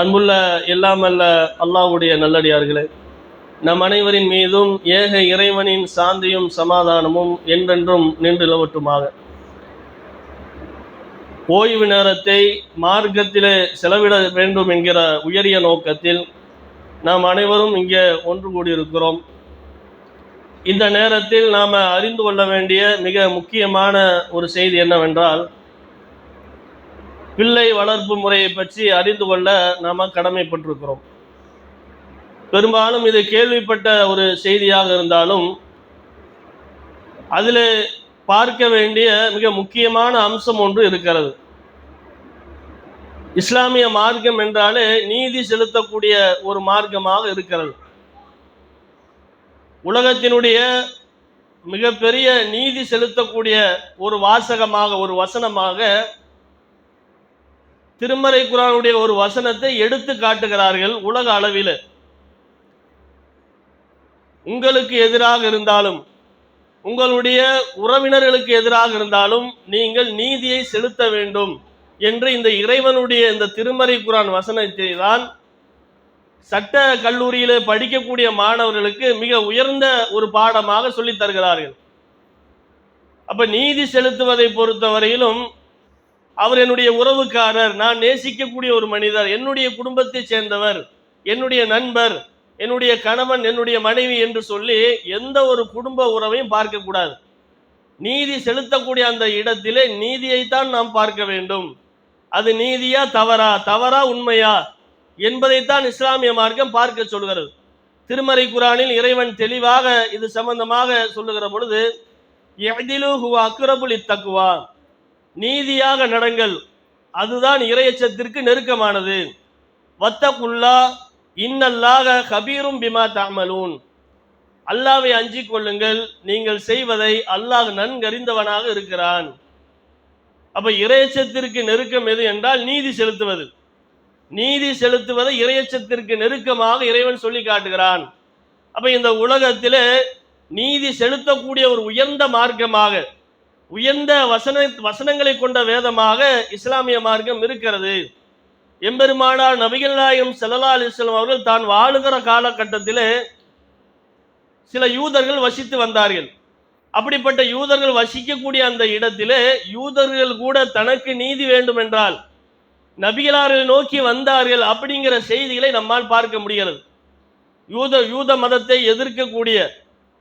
அன்புள்ள எல்லாமல்ல அல்லாவுடைய அல்லாஹ்வுடைய நல்லடியார்களே நம் அனைவரின் மீதும் ஏக இறைவனின் சாந்தியும் சமாதானமும் என்றென்றும் நின்று நிலவட்டுமாக. ஓய்வு நேரத்தை மார்க்கத்திலே செலவிட வேண்டும் என்கிற உயரிய நோக்கத்தில் நாம் அனைவரும் இங்கே ஒன்று கூடியிருக்கிறோம். இந்த நேரத்தில் நாம் அறிந்து கொள்ள வேண்டிய மிக முக்கியமான ஒரு செய்தி என்னவென்றால் பிள்ளை வளர்ப்பு முறையை பற்றி அறிந்து கொள்ள நாம் கடமைப்பட்டிருக்கிறோம். பெரும்பாலும் இது கேள்விப்பட்ட ஒரு செய்தியாக இருந்தாலும் அதில் பார்க்க வேண்டிய மிக முக்கியமான அம்சம் ஒன்று இருக்கிறது. இஸ்லாமிய மார்க்கம் என்றாலே நீதி செலுத்தக்கூடிய ஒரு மார்க்கமாக இருக்கிறது. உலகத்தினுடைய மிகப்பெரிய நீதி செலுத்தக்கூடிய ஒரு வாசகமாக ஒரு வசனமாக திருமறை குரானுடைய ஒரு வசனத்தை எடுத்து காட்டுகிறார்கள் உலக அளவில். உங்களுக்கு எதிராக இருந்தாலும் உங்களுடைய உறவினர்களுக்கு எதிராக இருந்தாலும் நீங்கள் நீதியை செலுத்த வேண்டும் என்று இந்த இறைவனுடைய இந்த திருமறை குரான் வசனத்தை தான் சட்ட கல்லூரியில் படிக்கக்கூடிய மாணவர்களுக்கு மிக உயர்ந்த ஒரு பாடமாக சொல்லித் தருகிறார்கள். அப்ப நீதி செலுத்துவதை பொறுத்தவரையிலும் அவர் என்னுடைய உறவுக்காரர் நான் நேசிக்கக்கூடிய ஒரு மனிதர் என்னுடைய குடும்பத்தைச் சேர்ந்தவர் என்னுடைய நண்பர் என்னுடைய கணவன் என்னுடைய மனைவி என்று சொல்லி எந்த ஒரு குடும்ப உறவையும் பார்க்கக்கூடாது. நீதி செலுத்தக்கூடிய அந்த இடத்திலே நீதியைத்தான் நாம் பார்க்க வேண்டும். அது நீதியா தவறா? தவறா உண்மையா? என்பதைத்தான் இஸ்லாமிய மார்க்கம் பார்க்க சொல்கிறது. திருமறை குரானில் இறைவன் தெளிவாக இது சம்பந்தமாக சொல்லுகிற பொழுது எதிலு ஹுவா அக்ரபுல் இத்தக்குவா நீதியாக நடங்கள். அதுதான் இறையச்சத்திற்கு நெருக்கமானது. வத்தகுல்லா இன்னல்லாக கபீரும் பிமா தாமலூன் அல்லாவை அஞ்சிக் கொள்ளுங்கள். நீங்கள் செய்வதை அல்லாஹ் நன்கறிந்தவனாக இருக்கிறான். அப்ப இறையச்சத்திற்கு நெருக்கம் எது என்றால் நீதி செலுத்துவது. நீதி செலுத்துவதை இறையச்சத்திற்கு நெருக்கமாக இறைவன் சொல்லி காட்டுகிறான். அப்ப இந்த உலகத்திலே நீதி செலுத்தக்கூடிய ஒரு உயர்ந்த மார்க்கமாக உயர்ந்த வசன வசனங்களை கொண்ட வேதமாக இஸ்லாமிய மார்க்கம் இருக்கிறது. எம்பெருமானார் நபிகள் நாயகம் ஸல்லல்லாஹு அலிஸ்லாம் அவர்கள் தான் வாழுகிற காலகட்டத்திலே சில யூதர்கள் வசித்து வந்தார்கள். அப்படிப்பட்ட யூதர்கள் வசிக்கக்கூடிய அந்த இடத்திலே யூதர்கள் கூட தனக்கு நீதி வேண்டும் என்றால் நபிகளார்கள் நோக்கி வந்தார்கள் அப்படிங்கிற செய்திகளை நம்மால் பார்க்க முடிகிறது. யூத யூத மதத்தை எதிர்க்கக்கூடிய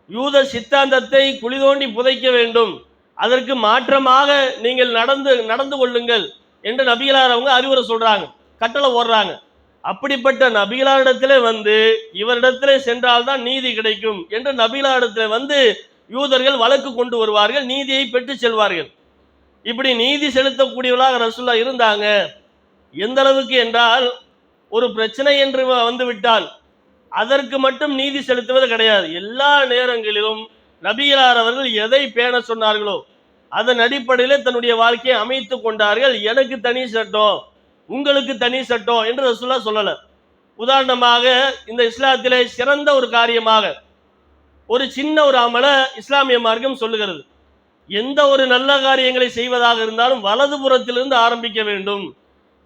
யூத சித்தாந்தத்தை குழி தோண்டி புதைக்க வேண்டும். அதற்கு மாற்றமாக நீங்கள் நடந்து நடந்து கொள்ளுங்கள் என்று நபிகளார் அவங்க அறிவுரை சொல்றாங்க கட்டளை ஓடுறாங்க. அப்படிப்பட்ட நபிகளாரிடத்திலே வந்து இவரிடத்திலே சென்றால்தான் நீதி கிடைக்கும் என்று நபிகளாரிடத்திலே வந்து யூதர்கள் வழக்கு கொண்டு வருவார்கள் நீதியை பெற்று செல்வார்கள். இப்படி நீதி செலுத்தக்கூடியவர்களாக ரசுல்லா இருந்தாங்க. எந்த அளவுக்கு என்றால் ஒரு பிரச்சனை என்று வ- அதற்கு மட்டும் நீதி செலுத்துவது கிடையாது. எல்லா நேரங்களிலும் நபிகளார் அவர்கள் எதை பேண சொன்னார்களோ அதன் அடிப்படையில் தன்னுடைய வாழ்க்கையை அமைத்து கொண்டார்கள். எனக்கு தனி சட்டம் உங்களுக்கு தனி சட்டம் என்று ரசூல்லா சொல்லல. உதாரணமாக இந்த இஸ்லாத்திலே சிறந்த ஒரு காரியமாக ஒரு சின்ன ஒரு அமலை இஸ்லாமிய மார்க்கம் சொல்லுகிறது. எந்த ஒரு நல்ல காரியங்களை செய்வதாக இருந்தாலும் வலது புறத்திலிருந்து ஆரம்பிக்க வேண்டும்.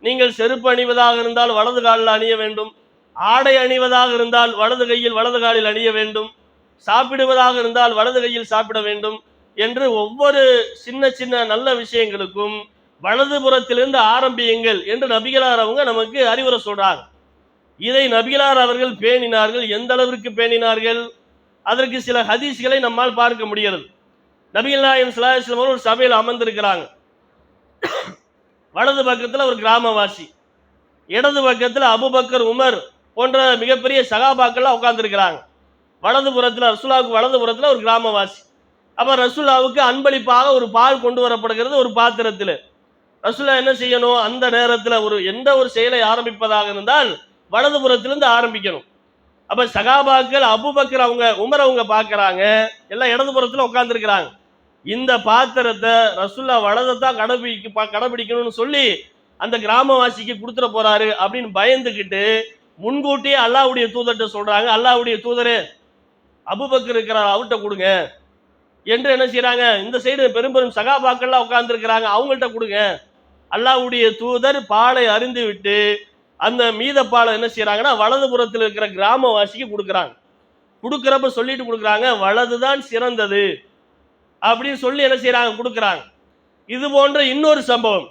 நீங்கள் செருப்பு அணிவதாக இருந்தால் வலது காலில் அணிய வேண்டும். ஆடை அணிவதாக இருந்தால் வலது கையில் வலது காலில் அணிய வேண்டும். சாப்பிடுவதாக இருந்தால் வலது கையில் சாப்பிட வேண்டும் என்று ஒவ்வொரு சின்ன சின்ன நல்ல விஷயங்களுக்கும் வலதுபுறத்திலிருந்து ஆரம்பியுங்கள் என்று நபிகளார் அவங்க நமக்கு அறிவுரை சொல்றாங்க. இதை நபிகளார் அவர்கள் பேணினார்கள். எந்த அளவிற்கு பேணினார்கள்? அதற்கு சில ஹதீஸ்களை நம்மால் பார்க்க முடிகிறது. நபிகள் நாயகம் ஒரு சபையில் அமர்ந்திருக்கிறாங்க. வலது பக்கத்தில் ஒரு கிராமவாசி இடது பக்கத்தில் அபுபக்கர் உமர் போன்ற மிகப்பெரிய சகாபாக்கள்லாம் உட்கார்ந்துருக்கிறாங்க. வலது புறத்தில் ரசுல்லாவுக்கு வலது புறத்தில் ஒரு கிராமவாசி. அப்போ ரசுல்லாவுக்கு அன்பளிப்பாக ஒரு பால் கொண்டு வரப்படுகிறது ஒரு பாத்திரத்தில். ரசுல்லா என்ன செய்யணும்? அந்த நேரத்தில் ஒரு எந்த ஒரு செயலை ஆரம்பிப்பதாக இருந்தால் வலது புறத்திலிருந்து ஆரம்பிக்கணும். அப்போ சகாபாக்கள் அபுபக்கர் அவங்க உமர் அவங்க பார்க்குறாங்க எல்லாம் இடது புறத்தில் உட்காந்துருக்கிறாங்க இந்த பாத்திரத்தை ரசுல்லா வலதை தான் கடைபிடிக்க கடைபிடிக்கணும்னு சொல்லி அந்த கிராமவாசிக்கு கொடுத்துட போறாரு அப்படின்னு பயந்துக்கிட்டு முன்கூட்டியே அல்லாவுடைய தூதர்கிட்ட சொல்றாங்க. அல்லாவுடைய தூதரே அபுபக்கர் இருக்கிறார் அவர்கிட்ட கொடுங்க. என்று என்ன செய்கிறாங்க இந்த சைடு பெரும் பெரும் சகாபாக்கள்லாம் உட்கார்ந்துருக்கிறாங்க அவங்கள்ட்ட கொடுங்க. அல்லாவுடைய தூதர் பாலை அறிந்து விட்டு அந்த மீதப்பாலை என்ன செய்றாங்கன்னா வலதுபுறத்தில் இருக்கிற கிராமவாசிக்கு கொடுக்குறாங்க. கொடுக்குறப்ப சொல்லிட்டு கொடுக்குறாங்க வலதுதான் சிறந்தது. அப்படின்னு சொல்லி என்ன செய்கிறாங்க கொடுக்குறாங்க. இது போன்ற இன்னொரு சம்பவம்.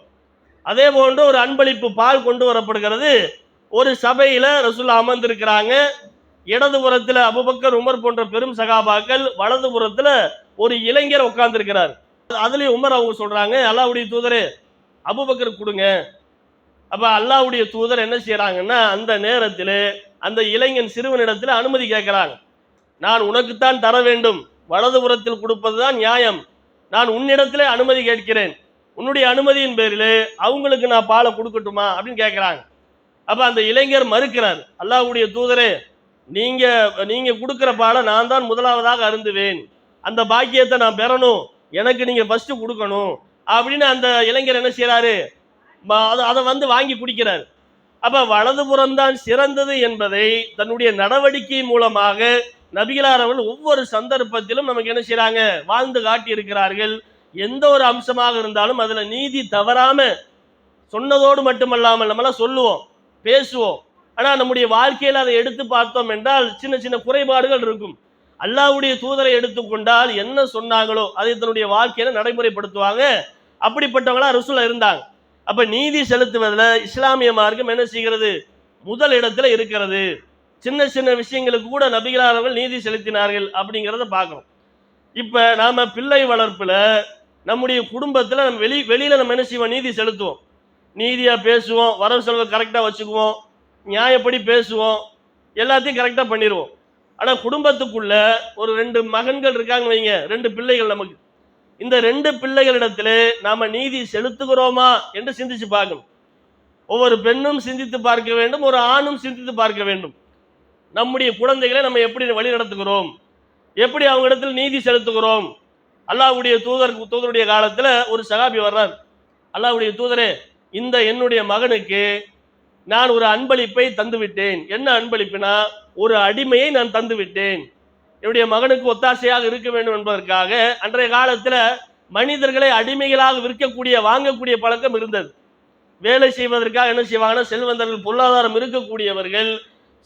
அதே போன்ற ஒரு அன்பளிப்பு பால் கொண்டு வரப்படுகிறது. ஒரு சபையில ரசூல் அமர்ந்திருக்கிறாங்க. இடதுபுறத்தில் அபுபக்கர் உமர் போன்ற பெரும் சகாபாக்கள் வலதுபுறத்தில் ஒரு இளைஞர் உட்கார்ந்துருக்கிறார். அதுலேயும் உமர் அவங்க சொல்கிறாங்க அல்லாவுடைய தூதரே அபுபக்கர் கொடுங்க. அப்போ அல்லாவுடைய தூதர் என்ன செய்கிறாங்கன்னா அந்த நேரத்தில் அந்த இளைஞன் சிறுவனிடத்தில் அனுமதி கேட்குறாங்க. நான் உனக்குத்தான் தர வேண்டும். வலதுபுறத்தில் கொடுப்பதுதான் நியாயம். நான் உன்னிடத்திலே அனுமதி கேட்கிறேன். உன்னுடைய அனுமதியின் பேரில் அவங்களுக்கு நான் பாலை கொடுக்கட்டுமா? அப்படின்னு கேட்குறாங்க. அப்போ அந்த இளைஞர் மறுக்கிறார் அல்லாவுடைய தூதரே நீங்க நீங்க கொடுக்குற பாலை நான் தான் முதலாவதாக அருந்துவேன். அந்த பாக்கியத்தை நான் பெறணும். எனக்கு நீங்க ஃபர்ஸ்ட் கொடுக்கணும். அப்படின்னு அந்த இளைஞர் என்ன செய்கிறாரு அதை அதை வந்து வாங்கி குடிக்கிறார். அப்ப வலதுபுறம் தான் சிறந்தது என்பதை தன்னுடைய நடவடிக்கை மூலமாக நபிகளார் அவர்கள் ஒவ்வொரு சந்தர்ப்பத்திலும் நமக்கு என்ன செய்கிறாங்க வாழ்ந்து காட்டி இருக்கிறார்கள் எந்த ஒரு அம்சமாக இருந்தாலும் அதுல நீதி தவறாம சொன்னதோடு மட்டுமல்லாமல் நம்மளாம் சொல்லுவோம் பேசுவோம். ஆனால் நம்முடைய வாழ்க்கையில் அதை எடுத்து பார்த்தோம் என்றால் சின்ன சின்ன குறைபாடுகள் இருக்கும். அல்லாவுடைய தூதரை எடுத்துக்கொண்டால் என்ன சொன்னாங்களோ அதை தன்னுடைய வாழ்க்கையில நடைமுறைப்படுத்துவாங்க. அப்படிப்பட்டவங்களா ரசூலா இருந்தாங்க. அப்ப நீதி செலுத்துவதில் இஸ்லாமிய மார்க்கம் என்ன செய்கிறது? முதல் இடத்துல இருக்கிறது. சின்ன சின்ன விஷயங்களுக்கு கூட நபிகளானவர்கள் நீதி செலுத்தினார்கள் அப்படிங்கிறத பார்க்கணும். இப்ப நாம பிள்ளை வளர்ப்புல நம்முடைய குடும்பத்தில் நம்ம வெளி வெளியில நம்ம என்ன செய்வோம்? நீதி செலுத்துவோம். நீதியா பேசுவோம் வரவு செலவு கரெக்டா வச்சுக்குவோம். நியாயப்படி பேசுவோம் எல்லாத்தையும் கரெக்டாக பண்ணிடுவோம் ஆனால் குடும்பத்துக்குள்ள ஒரு ரெண்டு மகன்கள் இருக்காங்க வைங்க ரெண்டு பிள்ளைகள் நமக்கு. இந்த ரெண்டு பிள்ளைகளிடத்திலே நாம் நீதி செலுத்துகிறோமா என்று சிந்திச்சு பார்க்கணும். ஒவ்வொரு பெண்ணும் சிந்தித்து பார்க்க வேண்டும் ஒரு ஆணும் சிந்தித்து பார்க்க வேண்டும். நம்முடைய குழந்தைகளை நம்ம எப்படி வழி நடத்துகிறோம்? எப்படி அவங்க இடத்துல நீதி செலுத்துகிறோம்? அல்லாவுடைய தூதர் தூதருடைய காலத்தில் ஒரு சகாபி வர்றார். அல்லாவுடைய தூதரே இந்த என்னுடைய மகனுக்கு நான் ஒரு அன்பளிப்பை தந்துவிட்டேன். என்ன அன்பளிப்புனா ஒரு அடிமையை நான் தந்துவிட்டேன். என்னுடைய மகனுக்கு ஒத்தாசையாக இருக்க வேண்டும் என்பதற்காக அன்றைய காலத்தில் மனிதர்களை அடிமைகளாக விற்கக்கூடிய வாங்கக்கூடிய பழக்கம் இருந்தது. வேலை செய்வதற்காக என்ன செய்வாங்கன்னா செல்வந்தர்கள் பொருளாதாரம் இருக்கக்கூடியவர்கள்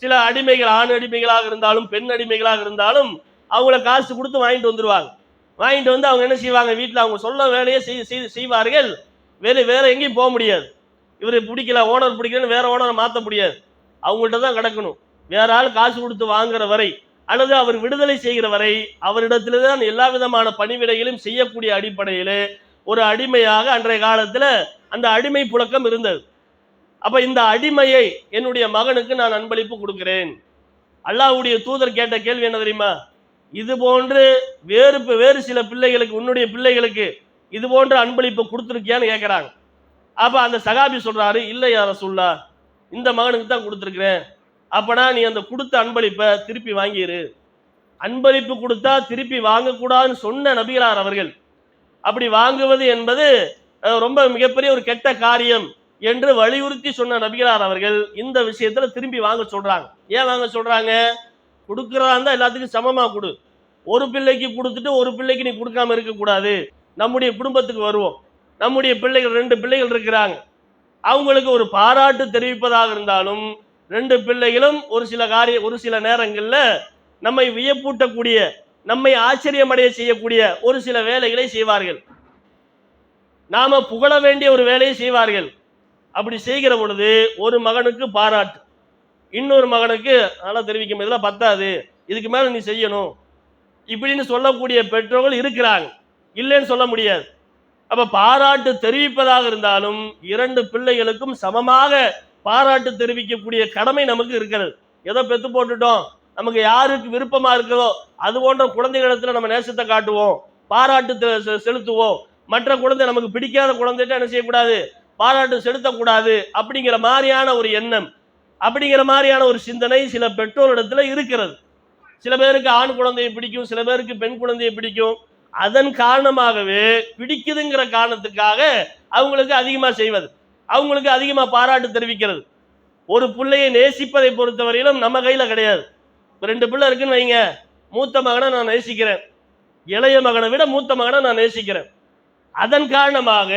சில அடிமைகள் ஆண் அடிமைகளாக இருந்தாலும் பெண் அடிமைகளாக இருந்தாலும் அவங்கள காசு கொடுத்து வாங்கிட்டு வந்துடுவாங்க வாங்கிட்டு வந்து அவங்க என்ன செய்வாங்க வீட்டில் அவங்க சொல்ல வேலையை செய்வார்கள். வேறு வேற எங்கேயும் போக முடியாது. இவர் பிடிக்கல ஓனர் பிடிக்கலன்னு வேற ஓனரை மாற்ற முடியாது. அவங்கள்ட்ட தான் கிடக்கணும். வேற ஆள் காசு கொடுத்து வாங்குற வரை அல்லது அவர் விடுதலை செய்கிற வரை அவரிடத்துல தான் எல்லா விதமான பணிவிடைகளையும் செய்யக்கூடிய அடிப்படையில் ஒரு அடிமையாக அன்றைய காலத்தில் அந்த அடிமை புழக்கம் இருந்தது. அப்போ இந்த அடிமையை என்னுடைய மகனுக்கு நான் அன்பளிப்பு கொடுக்கிறேன். அல்லாவுடைய தூதர் கேட்ட கேள்வி என்ன தெரியுமா? இது போன்று வேறு வேறு சில பிள்ளைகளுக்கு உன்னுடைய பிள்ளைகளுக்கு இது போன்ற அன்பளிப்பு கொடுத்துருக்கியான்னு கேட்குறாங்க அப்போ அந்த சகாபி சொல்கிறாரு இல்லை யார சொல்லா இந்த மகனுக்கு தான் கொடுத்துருக்குறேன். அப்போனா நீ அந்த கொடுத்த அன்பளிப்பை திருப்பி வாங்கிரு. அன்பளிப்பு கொடுத்தா திருப்பி வாங்கக்கூடாதுன்னு சொன்ன நபிகளார் அவர்கள். அப்படி வாங்குவது என்பது ரொம்ப மிகப்பெரிய ஒரு கெட்ட காரியம் என்று வலியுறுத்தி சொன்ன நபிகளார் அவர்கள் இந்த விஷயத்துல திரும்பி வாங்க சொல்றாங்க. ஏன் வாங்க சொல்றாங்க? கொடுக்கறதா இருந்தா எல்லாத்துக்கும் சமமா கொடு. ஒரு பிள்ளைக்கு கொடுத்துட்டு ஒரு பிள்ளைக்கு நீ கொடுக்காம இருக்கக்கூடாது. நம்முடைய குடும்பத்துக்கு வருவோம். நம்முடைய பிள்ளைகள் ரெண்டு பிள்ளைகள் இருக்கிறாங்க. அவங்களுக்கு ஒரு பாராட்டு தெரிவிப்பதாக இருந்தாலும் ரெண்டு பிள்ளைகளும் ஒரு சில காரிய ஒரு சில நேரங்களில் நம்மை வியப்பூட்டக்கூடிய நம்மை ஆச்சரியமடைய செய்யக்கூடிய ஒரு சில வேலைகளை செய்வார்கள். நாம புகழ வேண்டிய ஒரு வேலையை செய்வார்கள். அப்படி செய்கிற பொழுது ஒரு மகனுக்கு பாராட்டு. இன்னொரு மகனுக்கு நல்லா தெரிவிக்கும் இதெல்லாம் பத்தாது. இதுக்கு மேலே நீ செய்யணும். இப்படின்னு சொல்லக்கூடிய பெற்றோர்கள் இருக்கிறாங்க. இல்லைன்னு சொல்ல முடியாது. அப்ப பாராட்டு தெரிவிப்பதாக இருந்தாலும் இரண்டு பிள்ளைகளுக்கும் சமமாக பாராட்டு தெரிவிக்கக்கூடிய கடமை நமக்கு இருக்கிறது. ஏதோ பெத்து போட்டுட்டோம். நமக்கு யாருக்கு விருப்பமா இருக்கிறதோ அது போன்ற குழந்தைகளிடத்துல நம்ம நேசத்தை காட்டுவோம். பாராட்டு செலுத்துவோம். மற்ற குழந்தை நமக்கு பிடிக்காத குழந்தைகிட்ட என்ன செய்யக்கூடாது? பாராட்டு செலுத்தக்கூடாது அப்படிங்கிற மாதிரியான ஒரு எண்ணம் அப்படிங்கிற மாதிரியான ஒரு சிந்தனை சில பெற்றோரிடத்துல இருக்கிறது. சில பேருக்கு ஆண் குழந்தையை பிடிக்கும் சில பேருக்கு பெண் குழந்தையை பிடிக்கும். அதன் காரணமாகவே பிடிக்குதுங்கிற காரணத்துக்காக அவங்களுக்கு அதிகமாக செய்வது. அவங்களுக்கு அதிகமாக பாராட்டு தெரிவிக்கிறது. ஒரு பிள்ளையை நேசிப்பதை பொறுத்தவரையிலும் நம்ம கையில் கிடையாது. ரெண்டு பிள்ளை இருக்குன்னு வைங்க. மூத்த மகனை நான் நேசிக்கிறேன். இளைய மகனை விட மூத்த மகனை நான் நேசிக்கிறேன். அதன் காரணமாக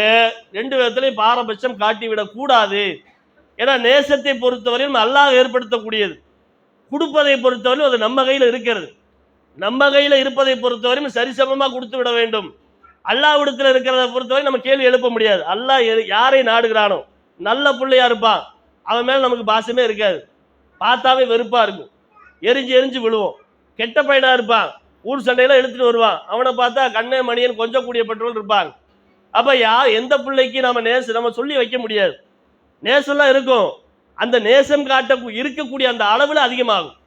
ரெண்டு விதத்திலையும் பாரபட்சம் காட்டிவிடக்கூடாது ஏன்னா நேசத்தை பொறுத்தவரையும் அல்லாஹ் ஏற்படுத்தக்கூடியது. கொடுப்பதை பொறுத்தவரையும் அது நம்ம கையில் இருக்கிறது. நம்ம கையில் இருப்பதை பொறுத்தவரையும் சரிசமமாக கொடுத்து விட வேண்டும். அல்லாவிடத்தில் இருக்கிறத பொறுத்தவரை நம்ம கேள்வி எழுப்ப முடியாது. அல்லாஹ் யாரை நாடுகிறானோ நல்ல பிள்ளையா இருப்பான். அவன் மேலே நமக்கு பாசமே இருக்காது. பார்த்தாவே வெறுப்பாக இருக்கும். எரிஞ்சு எரிஞ்சு விழுவோம். கெட்ட பையனாக இருப்பான். ஊர் சண்டையெல்லாம் எடுத்துகிட்டு வருவான். அவனை பார்த்தா கண்ணே மணியன் கொஞ்சம் கூடிய பெற்றோல் இருப்பாங்க. அப்போ யா எந்த பிள்ளைக்கு நம்ம நேசம் நம்ம சொல்லி வைக்க முடியாது. நேசம்லாம் இருக்கும். அந்த நேசம் காட்ட இருக்கக்கூடிய அந்த அளவில் அதிகமாகும்.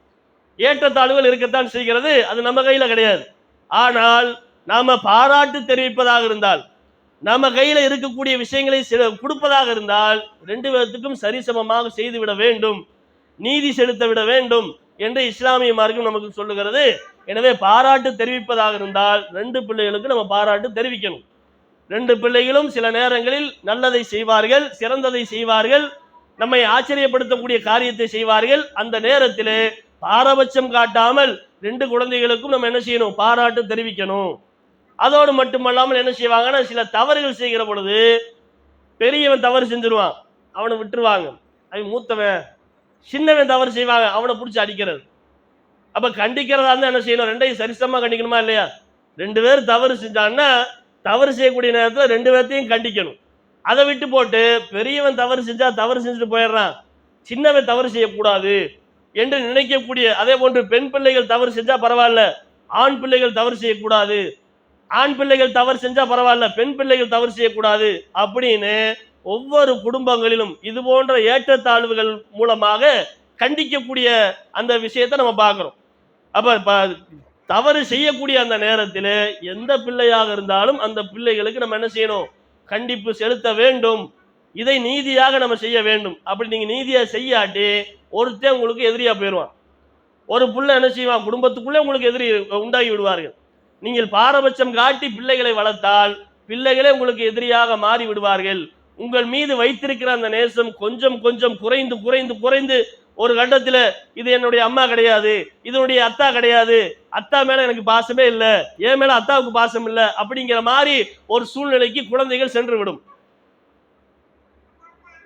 ஏற்றத்தாழ்வுகள் இருக்கத்தான் செய்கிறது. அது நம்ம கையில் கிடையாது. ஆனால் நாம் பாராட்டு தெரிவிப்பதாக இருந்தால் நம்ம கையில் இருக்கக்கூடிய விஷயங்களை சில கொடுப்பதாக இருந்தால் ரெண்டு பேர்த்துக்கும் சரிசமமாக செய்துவிட வேண்டும். நீதி செலுத்த விட வேண்டும் என்று இஸ்லாமிய மார்க்கம் நமக்கு சொல்லுகிறது. எனவே பாராட்டு தெரிவிப்பதாக இருந்தால் ரெண்டு பிள்ளைகளுக்கு நம்ம பாராட்டு தெரிவிக்கணும். ரெண்டு பிள்ளைகளும் சில நேரங்களில் நல்லதை செய்வார்கள் சிறந்ததை செய்வார்கள் நம்மை ஆச்சரியப்படுத்தக்கூடிய காரியத்தை செய்வார்கள். அந்த நேரத்திலே பாரபட்சம் காட்டாமல் ரெண்டு குழந்தைகளுக்கும் நம்ம என்ன செய்யணும்? பாராட்டு தெரிவிக்கணும். அதோடு மட்டுமல்லாமல் என்ன செய்வாங்கன்னா சில தவறுகள் செய்கிற பொழுது பெரியவன் தவறு செஞ்சிருவான். அவனை விட்டுருவாங்க. அவன் மூத்தவன் சின்னவன் தவறு செய்வாங்க. அவனை பிடிச்சி அடிக்கிறது. அப்போ கண்டிக்கிறதா இருந்தால் என்ன செய்யணும்? ரெண்டையும் சரிசமாக கண்டிக்கணுமா இல்லையா? ரெண்டு பேர் தவறு செஞ்சான்னா தவறு செய்யக்கூடிய நேரத்தில் ரெண்டு பேர்த்தையும் கண்டிக்கணும். அதை விட்டு போட்டு பெரியவன் தவறு செஞ்சால் தவறு செஞ்சுட்டு போயிடுறான். சின்னவன் தவறு செய்யக்கூடாது. என்று நினைக்கக்கூடிய அதே போன்று பெண் பிள்ளைகள் தவறு செஞ்சால் பரவாயில்ல ஆண் பிள்ளைகள் தவறு செய்யக்கூடாது. ஆண் பிள்ளைகள் தவறு செஞ்சால் பரவாயில்ல பெண் பிள்ளைகள் தவறு செய்யக்கூடாது அப்படின்னு ஒவ்வொரு குடும்பங்களிலும் இது போன்ற ஏற்றத்தாழ்வுகள் மூலமாக கண்டிக்கக்கூடிய அந்த விஷயத்தை நம்ம பார்க்குறோம். அப்போ ப- தவறு செய்யக்கூடிய அந்த நேரத்தில் எந்த பிள்ளையாக இருந்தாலும் அந்த பிள்ளைகளுக்கு நம்ம என்ன செய்யணும்? கண்டிப்பு செலுத்த வேண்டும். இதை நீதியாக நம்ம செய்ய வேண்டும். அப்படி நீங்கள் நீதியாக செய்யாட்டி ஒருத்தன் உங்களுக்கு எதிரியாக போயிடுவான். ஒரு புள்ள என்ன செய்வான்? குடும்பத்துக்குள்ளே உங்களுக்கு எதிரி உண்டாகி விடுவார்கள். நீங்கள் பாரபட்சம் காட்டி பிள்ளைகளை வளர்த்தால் பிள்ளைகளே உங்களுக்கு எதிரியாக மாறி விடுவார்கள். உங்கள் மீது வைத்திருக்கிற அந்த நேசம் கொஞ்சம் கொஞ்சம் குறைந்து குறைந்து குறைந்து ஒரு கட்டத்தில் இது என்னுடைய அம்மா கிடையாது இதனுடைய அத்தா கிடையாது அத்தா மேலே எனக்கு பாசமே இல்லை என் மேலே அத்தாவுக்கு பாசம் இல்லை அப்படிங்கிற மாதிரி ஒரு சூழ்நிலைக்கு குழந்தைகள் சென்று விடும்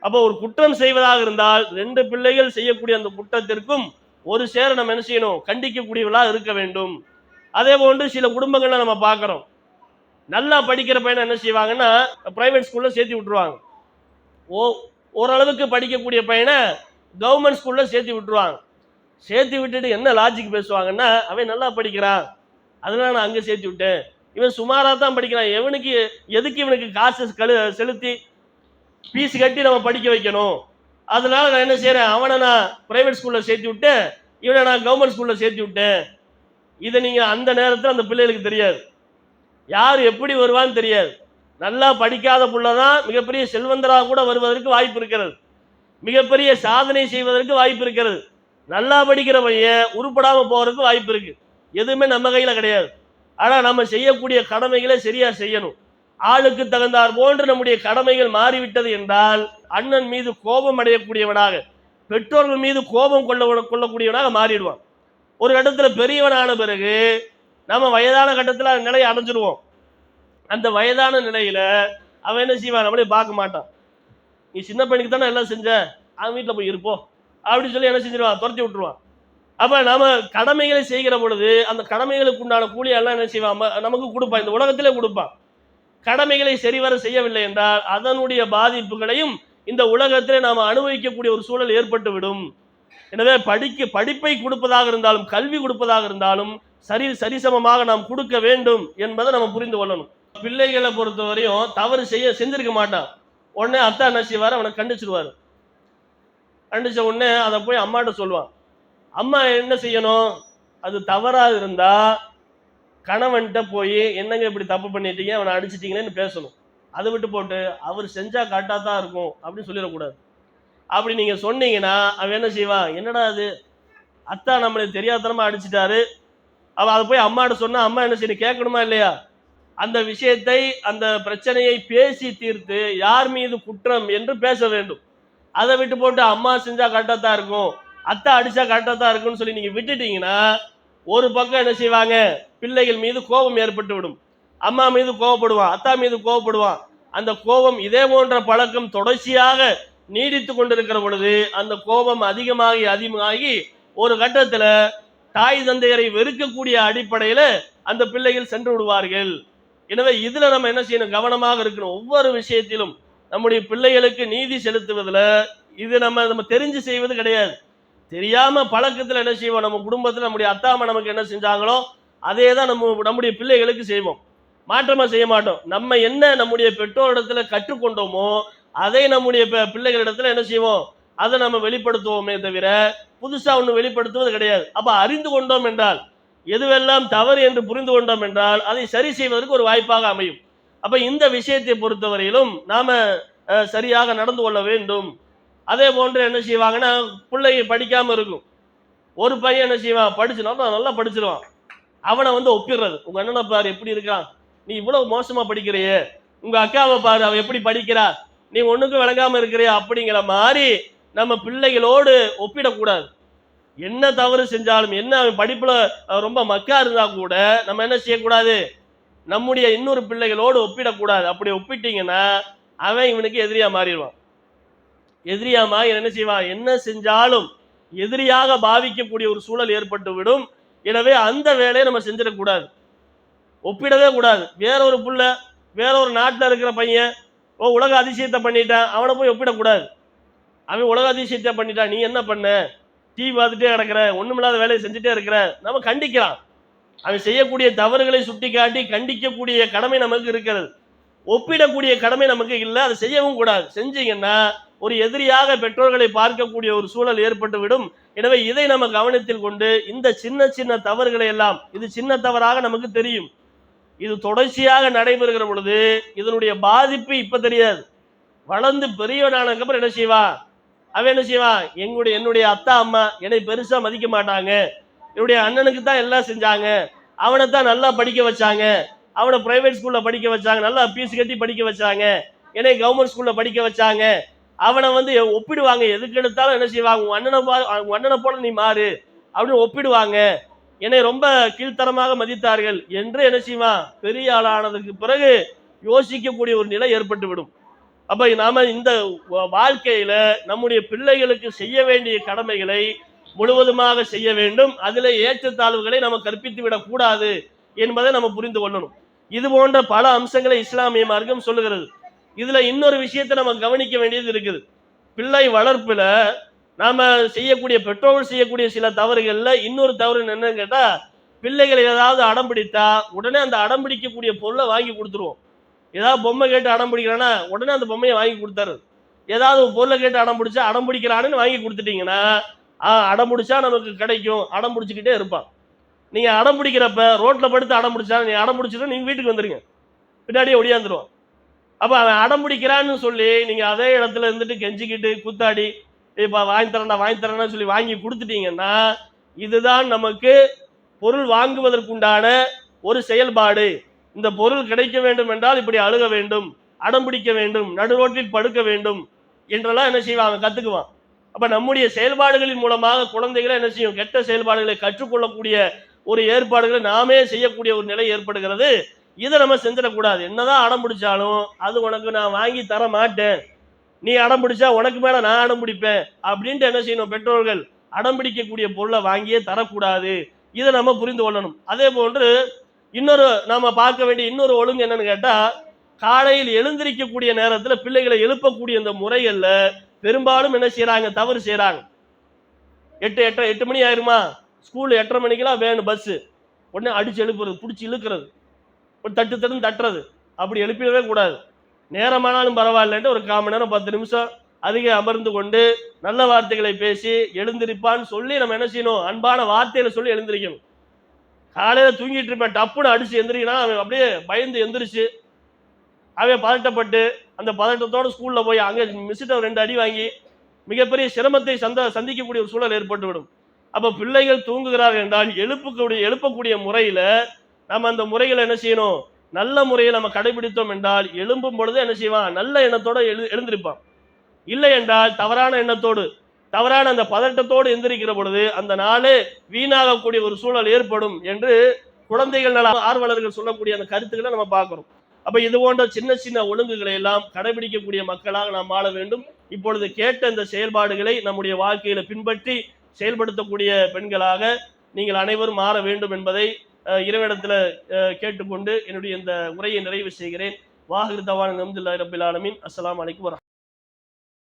அப்போ ஒரு குற்றம் செய்வதாக இருந்தால் ரெண்டு பிள்ளைகள் செய்யக்கூடிய அந்த குற்றத்திற்கும் ஒரு சேர நம்ம என்ன செய்யணும்? கண்டிக்கக்கூடியவர்களாக இருக்க வேண்டும். அதே போன்று சில குடும்பங்களில் நம்ம பார்க்குறோம். நல்லா படிக்கிற பையனை என்ன செய்வாங்கன்னா ப்ரைவேட் ஸ்கூலில் சேர்த்து விட்டுருவாங்க. ஓ ஓரளவுக்கு படிக்கக்கூடிய பையனை கவர்மெண்ட் ஸ்கூலில் சேர்த்து விட்டுருவாங்க. சேர்த்து விட்டுட்டு என்ன லாஜிக் பேசுவாங்கன்னா அவன் நல்லா படிக்கிறான். அதனால நான் அங்கே சேர்த்து விட்டேன். இவன் சுமாராக தான் படிக்கிறான். எவனுக்கு எதுக்கு இவனுக்கு காசு கழு செலுத்தி ஃபீஸ் கட்டி நம்ம படிக்க வைக்கணும். அதனால நான் என்ன செய்கிறேன் அவனை நான் ப்ரைவேட் ஸ்கூலில் சேர்த்து விட்டேன். இவனை நான் கவர்மெண்ட் ஸ்கூலில் சேர்த்து விட்டேன். இதை நீங்கள் அந்த நேரத்தில் அந்த பிள்ளைகளுக்கு தெரியாது. யார் எப்படி வருவான்னு தெரியாது. நல்லா படிக்காத புள்ள தான் மிகப்பெரிய செல்வந்தராக கூட வருவதற்கு வாய்ப்பு இருக்கிறது. மிகப்பெரிய சாதனை செய்வதற்கு வாய்ப்பு இருக்கிறது. நல்லா படிக்கிற பையன் உருப்படாமல் போகிறதுக்கு வாய்ப்பு இருக்குது எதுவுமே நம்ம கையில் கிடையாது. ஆனால் நம்ம செய்யக்கூடிய கடமைகளை சரியாக செய்யணும். ஆளுக்கு தகுந்தார் போன்று நம்முடைய கடமைகள் மாறிவிட்டது என்றால் அண்ணன் மீது கோபம் அடையக்கூடியவனாக பெற்றோர்கள் மீது கோபம் கொள்ள கொள்ளக்கூடியவனாக மாறிடுவான். ஒரு கட்டத்தில் பெரியவனான பிறகு நம்ம வயதான கட்டத்தில் அந்த நிலையை அடைஞ்சிடுவோம் அந்த வயதான நிலையில அவன் என்ன செய்வான்? நம்மளே பார்க்க மாட்டான். நீ சின்ன பையனுக்கு தானே எல்லாம் செஞ்ச? அவன் வீட்டில் போய் இருப்போம் அப்படின்னு சொல்லி என்ன செஞ்சிருவான்? துரத்தி விட்டுருவான். அப்போ நாம் கடமைகளை செய்கிற பொழுது அந்த கடமைகளுக்கு உண்டான கூலி எல்லாம் என்ன செய்வான்? நமக்கு கொடுப்பான். இந்த உலகத்திலே கொடுப்பான். கடமைகளை சரிவர செய்யவில்லை என்றால் அதனுடைய பாதிப்புகளையும் இந்த உலகத்திலே நாம் அனுபவிக்கக்கூடிய ஒரு சூழல் ஏற்பட்டுவிடும். எனவே படிக்க படிப்பை கொடுப்பதாக இருந்தாலும் கல்வி கொடுப்பதாக இருந்தாலும் சரி சரிசமமாக நாம் கொடுக்க வேண்டும் என்பதை நம்ம புரிந்து கொள்ளணும். பிள்ளைகளை பொறுத்தவரையும் தவறு செய்ய செஞ்சிருக்க மாட்டான். உடனே அத்தா என்ன செய்வார்? அவனை கண்டிச்சிருவார். கண்டிச்ச உடனே அதை போய் அம்மாட்ட சொல்லுவான். அம்மா என்ன செய்யணும்? அது தவறாக இருந்தால் கணவன்கிட்ட போய் என்னங்க இப்படி தப்பு பண்ணிட்டீங்க? அவனை அடிச்சிட்டீங்களேன்னு பேசணும். அதை விட்டு போட்டு அவர் செஞ்சா கரெக்டாக தான் இருக்கும் அப்படின்னு சொல்லிடக்கூடாது. அப்படி நீங்க சொன்னீங்கன்னா அவன் என்ன செய்வான் என்னடா அது அத்தா நம்மளை தெரியாதனமா அடிச்சிட்டாரு. அவள் அதை போய் அம்மாட்ட சொன்னா அம்மா என்ன செய்யணும் கேட்கணுமா இல்லையா? அந்த விஷயத்தை அந்த பிரச்சனையை பேசி தீர்த்து யார் மீது குற்றம் என்று பேச வேண்டும். அதை விட்டு போட்டு அம்மா செஞ்சா கரெக்டாக தான் இருக்கும். அத்தை அடிச்சா கரெக்டாக தான் இருக்கும்னு சொல்லி நீங்க விட்டுட்டீங்கன்னா ஒரு பக்கம் என்ன செய்வாங்க? பிள்ளைகள் மீது கோபம் ஏற்பட்டு விடும் அம்மா மீது கோவப்படுவான் அத்தா மீது கோவப்படுவான் அந்த கோபம் இதே போன்ற பழக்கம் தொடர்ச்சியாக நீடித்து கொண்டிருக்கிற பொழுது அந்த கோபம் அதிகமாகி அதிகமாகி ஒரு கட்டத்தில் தாய் தந்தையரை வெறுக்கக்கூடிய அடிப்படையில் அந்த பிள்ளைகள் சென்று விடுவார்கள். எனவே இதில் நம்ம என்ன செய்யணும்? கவனமாக இருக்கணும். ஒவ்வொரு விஷயத்திலும் நம்முடைய பிள்ளைகளுக்கு நீதி செலுத்துவதில் இது நம்ம நம்ம தெரிஞ்சு செய்வது கிடையாது. தெரியாம பழக்கத்துல என்ன செய்வோம்? நம்ம குடும்பத்துல நம்முடைய அத்தா நமக்கு என்ன செஞ்சாங்களோ அதே தான் நம்ம நம்முடைய பிள்ளைகளுக்கு செய்வோம். மாற்றமா செய்ய மாட்டோம். நம்ம என்ன நம்முடைய பெற்றோரிடத்துல கற்றுக்கொண்டோமோ அதை நம்முடைய பிள்ளைகளிடத்துல என்ன செய்வோம்? அதை நம்ம வெளிப்படுத்துவோமே தவிர புதுசா ஒன்று வெளிப்படுத்துவது கிடையாது. அப்ப அறிந்து கொண்டோம் என்றால் எதுவெல்லாம் தவறு என்று புரிந்து கொண்டோம் என்றால் அதை சரி செய்வதற்கு ஒரு வாய்ப்பாக அமையும். அப்ப இந்த விஷயத்தை பொறுத்தவரையிலும் நாம சரியாக நடந்து கொள்ள வேண்டும். அதே போன்று என்ன செய்வாங்கன்னா பிள்ளைங்க படிக்காமல் இருக்கும். ஒரு பையன் என்ன செய்வான்? படிச்சுனாலும் நல்லா படிச்சிருவான். அவனை வந்து ஒப்பிடுறது. உங்கள் அண்ணனை பாரு எப்படி இருக்கான்? நீ இவ்வளோ மோசமாக படிக்கிறியே. உங்கள் அக்காவை பாரு அவன் எப்படி படிக்கிறா? நீ ஒன்றுக்கும் விளங்காமல் இருக்கிறியா? அப்படிங்கிற மாதிரி நம்ம பிள்ளைகளோடு ஒப்பிடக்கூடாது. என்ன தவறு செஞ்சாலும் என்ன அவன் படிப்பில் ரொம்ப மக்கா இருந்தால் கூட நம்ம என்ன செய்யக்கூடாது? நம்முடைய இன்னொரு பிள்ளைகளோடு ஒப்பிடக்கூடாது. அப்படி ஒப்பிட்டீங்கன்னா அவன் இவனுக்கு எதிரியாக மாறிடுவான். எதிரியா மாறி என்ன செய்வான் என்ன செஞ்சாலும் எதிரியாக பாவிக்கக்கூடிய ஒரு சூழல் ஏற்பட்டு விடும். எனவே அந்த வேலையை நம்ம செஞ்சிடக்கூடாது ஒப்பிடவே கூடாது. வேற ஒரு புள்ள வேற ஒரு நாட்டில் இருக்கிற பையன் ஓ உலக அதிசயத்தை பண்ணிட்டான் அவனை போய் ஒப்பிடக்கூடாது அவன் உலக அதிசயத்தை பண்ணிட்டான் நீ என்ன பண்ண? டிவி பார்த்துட்டே கிடக்கிற ஒண்ணுமில்லாத வேலையை செஞ்சுட்டே இருக்கிற. நம்ம கண்டிக்கலாம். அவன் செய்யக்கூடிய தவறுகளை சுட்டி காட்டி கண்டிக்கக்கூடிய கடமை நமக்கு இருக்கிறது. ஒப்பிடக்கூடிய கடமை நமக்கு இல்லை. அதை செய்யவும் கூடாது. செஞ்சீங்கன்னா ஒரு எதிரியாக பெற்றோர்களை பார்க்கக்கூடிய ஒரு சூழல் ஏற்பட்டு விடும் எனவே இதை நம்ம கவனத்தில் கொண்டு இந்த சின்ன சின்ன தவறுகளை எல்லாம் இது சின்ன தவறாக நமக்கு தெரியும். இது தொடர்ச்சியாக நடைபெறுகிற பொழுது இதனுடைய பாதிப்பு இப்ப தெரியாது. வளர்ந்து பெரியவனானதுக்கு அப்புறம் என்ன செய்வான் அவன் என்ன செய்வான் எங்களுடைய என்னுடைய அத்தா அம்மா என்னை பெருசா மதிக்க மாட்டாங்க. என்னுடைய அண்ணனுக்கு தான் எல்லாம் செஞ்சாங்க. அவனை தான் நல்லா படிக்க வச்சாங்க. அவனை பிரைவேட் ஸ்கூல்ல படிக்க வச்சாங்க. நல்லா ஃபீஸ் கட்டி படிக்க வச்சாங்க. என்னை கவர்மெண்ட் ஸ்கூல்ல படிக்க வச்சாங்க. அவனை வந்து ஒப்பிடுவாங்க. எதுக்கு எடுத்தாலும் என்ன செய்வாங்க? உன் அண்ணனை உன் அண்ணனை போல நீ மாறு அப்படின்னு ஒப்பிடுவாங்க. என்னை ரொம்ப கீழ்த்தரமாக மதித்தார்கள் என்று என்ன செய்வான்? பெரிய ஆளானதுக்கு பிறகு யோசிக்கக்கூடிய ஒரு நிலை ஏற்பட்டுவிடும். அப்போ நாம் நாம இந்த வாழ்க்கையில் நம்முடைய பிள்ளைகளுக்கு செய்ய வேண்டிய கடமைகளை முழுவதுமாக செய்ய வேண்டும். அதில் ஏற்றத்தாழ்வுகளை நம்ம கற்பித்து விடக்கூடாது என்பதை நம்ம புரிந்து கொள்ளணும். இது போன்ற பல அம்சங்களை இஸ்லாமிய மார்க்கம் சொல்லுகிறது. இதுல இன்னொரு விஷயத்தை நம்ம கவனிக்க வேண்டியது இருக்குது. பிள்ளை வளர்ப்புல நாம செய்யக்கூடிய பெற்றோர்கள் செய்யக்கூடிய சில தவறுகள்ல இன்னொரு தவறு என்னன்னு கேட்டா பிள்ளைகள் ஏதாவது அடம் பிடித்தா உடனே அந்த அடம் பிடிக்கக்கூடிய பொருளை வாங்கி கொடுத்துருவோம். ஏதாவது பொம்மை கேட்டு அடம் பிடிக்கிறானா உடனே அந்த பொம்மையை வாங்கி கொடுத்தாரு ஏதாவது பொருளை கேட்டு அடம் பிடிச்சா அடம் பிடிக்கிறான்னு வாங்கி கொடுத்துட்டீங்கன்னா அடம் பிடிச்சா நமக்கு கிடைக்கும். அடம் பிடிச்சிக்கிட்டே இருப்பான். நீங்கள் அடம் பிடிக்கிறப்ப ரோட்டில் படுத்து அடம் பிடிச்சா நீ அடம் பிடிச்சிட்டு நீங்கள் வீட்டுக்கு வந்துடுங்க பின்னாடியே ஒடியாந்துருவான். அப்போ அவன் அடம் பிடிக்கிறான்னு சொல்லி நீங்கள் அதே இடத்துல இருந்துட்டு கெஞ்சிக்கிட்டு கூத்தாடி இப்போ வாங்கி தரேன்டா வாங்கி தரேன்னு சொல்லி வாங்கி கொடுத்துட்டீங்கன்னா இதுதான் நமக்கு பொருள் வாங்குவதற்குண்டான ஒரு செயல்பாடு. இந்த பொருள் கிடைக்க வேண்டும் என்றால் இப்படி அழுக வேண்டும் அடம் பிடிக்க வேண்டும் நடுரோட்டில் படுக்க வேண்டும் என்றெல்லாம் என்ன செய்வான்? அவன் கற்றுக்குவான் அப்போ நம்முடைய செயல்பாடுகளின் மூலமாக குழந்தைகளை என்ன செய்யும்? கெட்ட செயல்பாடுகளை கற்றுக்கொள்ளக்கூடிய ஒரு ஏற்பாடுகளை நாமே செய்யக்கூடிய ஒரு நிலை ஏற்படுகிறது. இதை நம்ம செஞ்சிடக்கூடாது. என்னதான் அடம் பிடிச்சாலும் அது உனக்கு நான் வாங்கி தர மாட்டேன் நீ அடம் பிடிச்சா உனக்கு மேல நான் அடம் பிடிப்பேன். அப்படின்ட்டு என்ன செய்யணும் பெற்றோர்கள்? அடம் பிடிக்கக்கூடிய பொருளை வாங்கியே தரக்கூடாது. இதை நம்ம புரிந்து கொள்ளணும். அதே போன்று இன்னொரு நாம பார்க்க வேண்டிய இன்னொரு ஒழுங்கு என்னன்னு கேட்டா காலையில் எழுந்திருக்கக்கூடிய நேரத்துல பிள்ளைகளை எழுப்பக்கூடிய இந்த முறைகள்ல பெரும்பாலும் என்ன செய்கிறாங்க தவறு செய்கிறாங்க எட்டு எட்டு எட்டு மணி ஆயிருமா? ஸ்கூல் எட்டரை மணிக்கெல்லாம் வேணும் பஸ்ஸு. உடனே அடிச்சு எழுப்புறது பிடிச்சி இழுக்கிறது. ஒரு தட்டு தட்டுன்னு தட்டுறது. அப்படி எழுப்பிடவே கூடாது. நேரமானாலும் பரவாயில்லன்ட்டு ஒரு காமணி நேரம் பத்து நிமிஷம் அதிக அமர்ந்து கொண்டு நல்ல வார்த்தைகளை பேசி எழுந்திருப்பான்னு சொல்லி நம்ம என்ன செய்யணும்? அன்பான வார்த்தையில சொல்லி எழுந்திருக்கணும். காலையில் தூங்கிட்டு இருப்பேன் டப்புன்னு அடிச்சு எந்திரிக்கினா அவன் அப்படியே பயந்து எந்திரிச்சு அவன் பதட்டப்பட்டு அந்த பதட்டத்தோட ஸ்கூலில் போய் அங்கே மிஸ்கிட்ட ரெண்டு அடி வாங்கி மிகப்பெரிய சிரமத்தை சந்த சந்திக்கக்கூடிய ஒரு சூழல் ஏற்பட்டு விடும் பிள்ளைகள் தூங்குகிறார்கள் என்றால் எழுப்பக்கூடிய எழுப்பக்கூடிய முறையில் நம்ம அந்த முறைகளை என்ன செய்யணும்? நல்ல முறையை நம்ம கடைபிடித்தோம் என்றால் எழும்பும் பொழுது என்ன செய்வான்? நல்ல எண்ணத்தோடு எழு எழுந்திருப்பான். இல்லை என்றால் தவறான எண்ணத்தோடு தவறான அந்த பதட்டத்தோடு எந்திரிக்கிற பொழுது அந்த நாளே வீணாகக்கூடிய ஒரு சூழல் ஏற்படும் என்று குழந்தைகள் நல ஆர்வலர்கள் சொல்லக்கூடிய அந்த கருத்துக்களை நம்ம பார்க்குறோம். அப்போ இது போன்ற சின்ன சின்ன ஒழுங்குகளை எல்லாம் கடைபிடிக்கக்கூடிய மக்களாக நாம் வாழ வேண்டும். இப்பொழுது கேட்ட இந்த செயல்பாடுகளை நம்முடைய வாழ்க்கையில் பின்பற்றி செயல்படுத்தக்கூடிய பெண்களாக நீங்கள் அனைவரும் மாற வேண்டும் என்பதை அஹ், கேட்டுக்கொண்டு என்னுடைய இந்த உரையை நிறைவு செய்கிறேன். வாஹிர் தவான் அஹமதுல்லாஹி ரபில் ஆலமின். அஸ்லாம் வலைக்கம் வரஹ்மத்துல்லாஹி